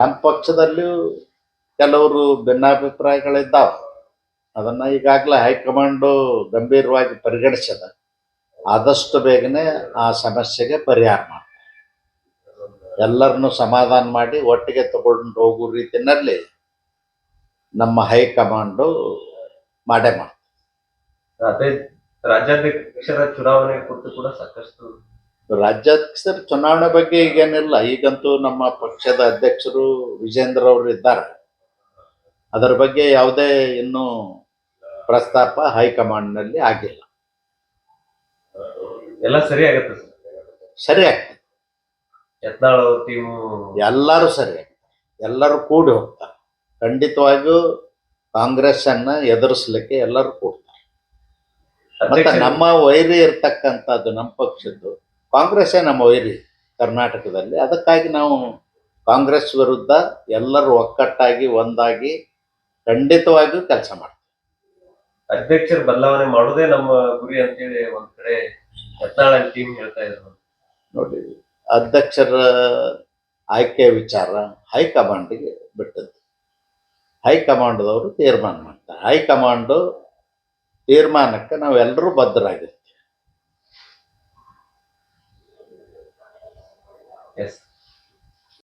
ನಮ್ಮ ಪಕ್ಷದಲ್ಲಿಯೂ ಕೆಲವರು ಭಿನ್ನಾಭಿಪ್ರಾಯಗಳಿದ್ದಾವೆ. ಅದನ್ನು ಈಗಾಗಲೇ ಹೈಕಮಾಂಡು ಗಂಭೀರವಾಗಿ ಪರಿಗಣಿಸಿದೆ. ಆದಷ್ಟು ಬೇಗನೆ ಆ ಸಮಸ್ಯೆಗೆ ಪರಿಹಾರ ಮಾಡ್ತಾರೆ. ಎಲ್ಲರನ್ನು ಸಮಾಧಾನ ಮಾಡಿ ಒಟ್ಟಿಗೆ ತಗೊಂಡು ಹೋಗೋ ರೀತಿಯಲ್ಲಿ ನಮ್ಮ ಹೈಕಮಾಂಡು ಮಾಡೇ ಮಾಡ್ತಾರೆ ರಾಜ್ಯಾಧ್ಯಕ್ಷರ ಚುನಾವಣೆ ಕುರಿತು ಕೂಡ ಸಾಕಷ್ಟು ರಾಜ್ಯಾಧ್ಯಕ್ಷರ ಚುನಾವಣೆ ಬಗ್ಗೆ ಈಗೇನಿಲ್ಲ. ಈಗಂತೂ ನಮ್ಮ ಪಕ್ಷದ ಅಧ್ಯಕ್ಷರು ವಿಜೇಂದ್ರ ಅವರು ಇದ್ದಾರೆ. ಅದರ ಬಗ್ಗೆ ಯಾವುದೇ ಇನ್ನೂ ಪ್ರಸ್ತಾಪ ಹೈಕಮಾಂಡ್ನಲ್ಲಿ ಆಗಿಲ್ಲ. ಎಲ್ಲ ಸರಿ ಆಗತ್ತೆ ಸರ್? ಸರಿ ಆಗ್ತದೆ. ಯತ್ನಾಳ್ ಅವ್ರ ಟೀಮು ಎಲ್ಲರೂ ಸರಿ ಎಲ್ಲರೂ ಕೂಡಿ ಹೋಗ್ತಾರೆ. ಖಂಡಿತವಾಗಿಯೂ ಕಾಂಗ್ರೆಸ್ ಅನ್ನ ಎದುರಿಸ್ಲಿಕ್ಕೆ ಎಲ್ಲರೂ ಕೂಡ್ತಾರೆ. ಮತ್ತೆ ನಮ್ಮ ವೈರಿ ಇರ್ತಕ್ಕಂಥದ್ದು ನಮ್ಮ ಪಕ್ಷದ್ದು ಕಾಂಗ್ರೆಸ್ಸೇ ನಮ್ಮ ವೈರಿ ಕರ್ನಾಟಕದಲ್ಲಿ. ಅದಕ್ಕಾಗಿ ನಾವು ಕಾಂಗ್ರೆಸ್ ವಿರುದ್ಧ ಎಲ್ಲರೂ ಒಕ್ಕಟ್ಟಾಗಿ ಒಂದಾಗಿ ಖಂಡಿತವಾಗಿಯೂ ಕೆಲಸ ಮಾಡ್ತೀವಿ. ಅಧ್ಯಕ್ಷರ ಬದಲಾವಣೆ ಮಾಡೋದೇ ನಮ್ಮ ಗುರಿ ಅಂತೇಳಿ ಒಂದ್ ಕಡೆ ಹೆತ್ತಾಳ ಟೀಮ್ ಹೇಳ್ತಾ ಇದ್ರು. ನೋಡಿ ಅಧ್ಯಕ್ಷರ ಆಯ್ಕೆ ವಿಚಾರ ಹೈಕಮಾಂಡ್ಗೆ ಬಿಟ್ಟದ್ದು. ಹೈಕಮಾಂಡ್ದವರು ತೀರ್ಮಾನ ಮಾಡ್ತಾರೆ. ಹೈಕಮಾಂಡು ತೀರ್ಮಾನಕ್ಕೆ ನಾವೆಲ್ಲರೂ ಬದ್ಧರಾಗಿರ್ತೀವಿ es